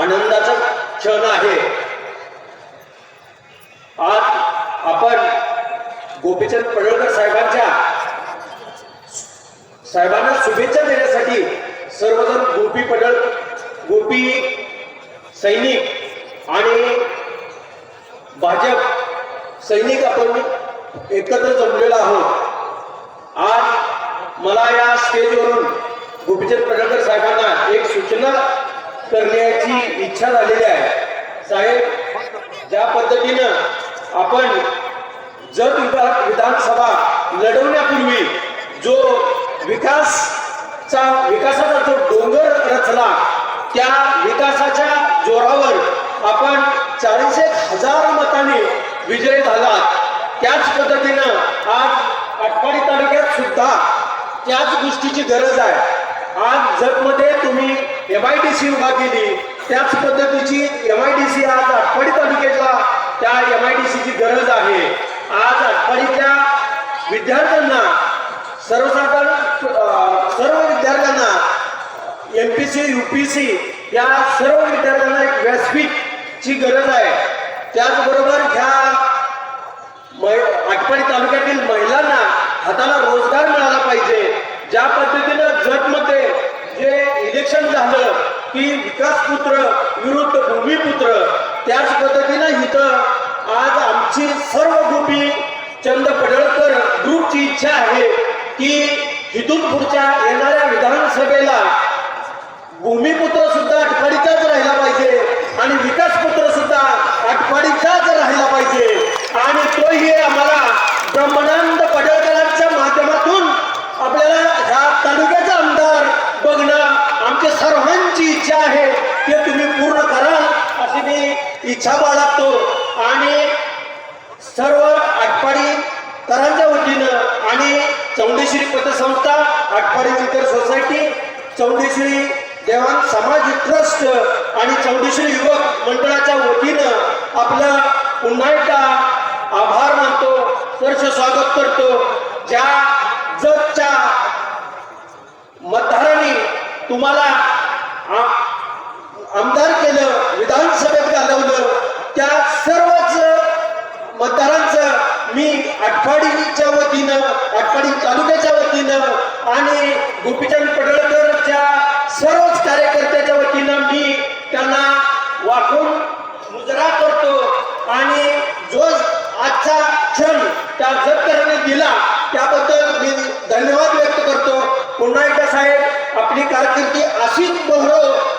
आनंदाचा क्षण आहे. आज आपण गोपीचंद पडळकर साहेबांच्या साहेबांना शुभेच्छा देण्यासाठी सर्वजण गोपी पडळ गोपी सैनिक आणि भाजप सैनिक आपण एकत्र जमलेलो आहोत. आज मला या स्टेजवरून गोपीचंद पडळकर साहेबांना एक सूचना करण्याची इच्छा झालेली आहे. साहेब ज्या पद्धतीनं आपण जत विभाग विधानसभा लढवण्यापूर्वी जो विकासचा विकासाचा जो डोंगर रचला त्या विकासाच्या जोरावर आपण चाळीस एक हजार मताने विजय झाला त्याच पद्धतीनं आज आटपाडी तालुक्यात सुद्धा त्याच गोष्टीची गरज आहे. आज जतमध्ये तुम्ही एम आय डी सी उभा केली त्याच पद्धतीची एम आय डी सी आज आटपाडी तालुक्याच्या त्या एम आय डी सीची गरज आहे. आज आटपाडीच्या विद्यार्थ्यांना सर्वसाधारण सर्व विद्यार्थ्यांना M P C U P C या सर्व विद्यार्थ्यांना एक व्यासपीठची गरज आहे. त्याचबरोबर ह्या मै- आटपाडी तालुक्यातील महिलांना हाताला रोजगार मिळाला पाहिजे ज्या पद्धतीनं जतमध्ये जे इलेक्शन झालं की विकासपुत्र विरुद्ध भूमिपुत्र त्याच पद्धतीनं इथं आज आमची सर्व गोपी चंद पडळकर ग्रुपची इच्छा आहे की इथून पुढच्या येणाऱ्या विधानसभेला भूमिपुत्र सुद्धा आटपाडीचाच राहिला पाहिजे आणि विकासपुत्र सुद्धा आटपाडीचाच राहिला पाहिजे आणि तोही आम्हाला ब्रह्मानंद पडळकरांच्या माध्यमातून आपल्याला ह्या तालुक्याचा आमदार बघणं आमच्या सर्वांची आहे ते तुम्ही पूर्ण कराल अशी मी इच्छा बाळगतो. आणि सर्व आटपाडीकरांच्या वतीनं आणि चौंडेश्वरी पतसंस्था आटपाडी चित्र सोसायटी चौंडेश्वरी देवान समाज ट्रस्ट आणि चौंडेश्वरी युवक मंडळाच्या वतीनं आपलं पुन्हा एकदा आभार मानतो सहर्ष स्वागत करतो. ज्या जगच्या मतदारांनी तुम्हाला आमदार केलं विधानसभेत घालवलं त्या सर्वच मतदारांचं मी आटपाडीच्या वतीनं आटपाडी तालुक्याच्या वतीनं आणि गोपीचंद पडळकरच्या सर्वच कार्यकर्त्याच्या वतीनं मी त्यांना वाकून मुजरा करतो आणि जो आजचा क्षण त्या जतकरांनी दिला त्याबद्दल मी धन्यवाद व्यक्त करतो पुन्हा एकदा साहेब आपली कारकिर्दी अशीच बहरव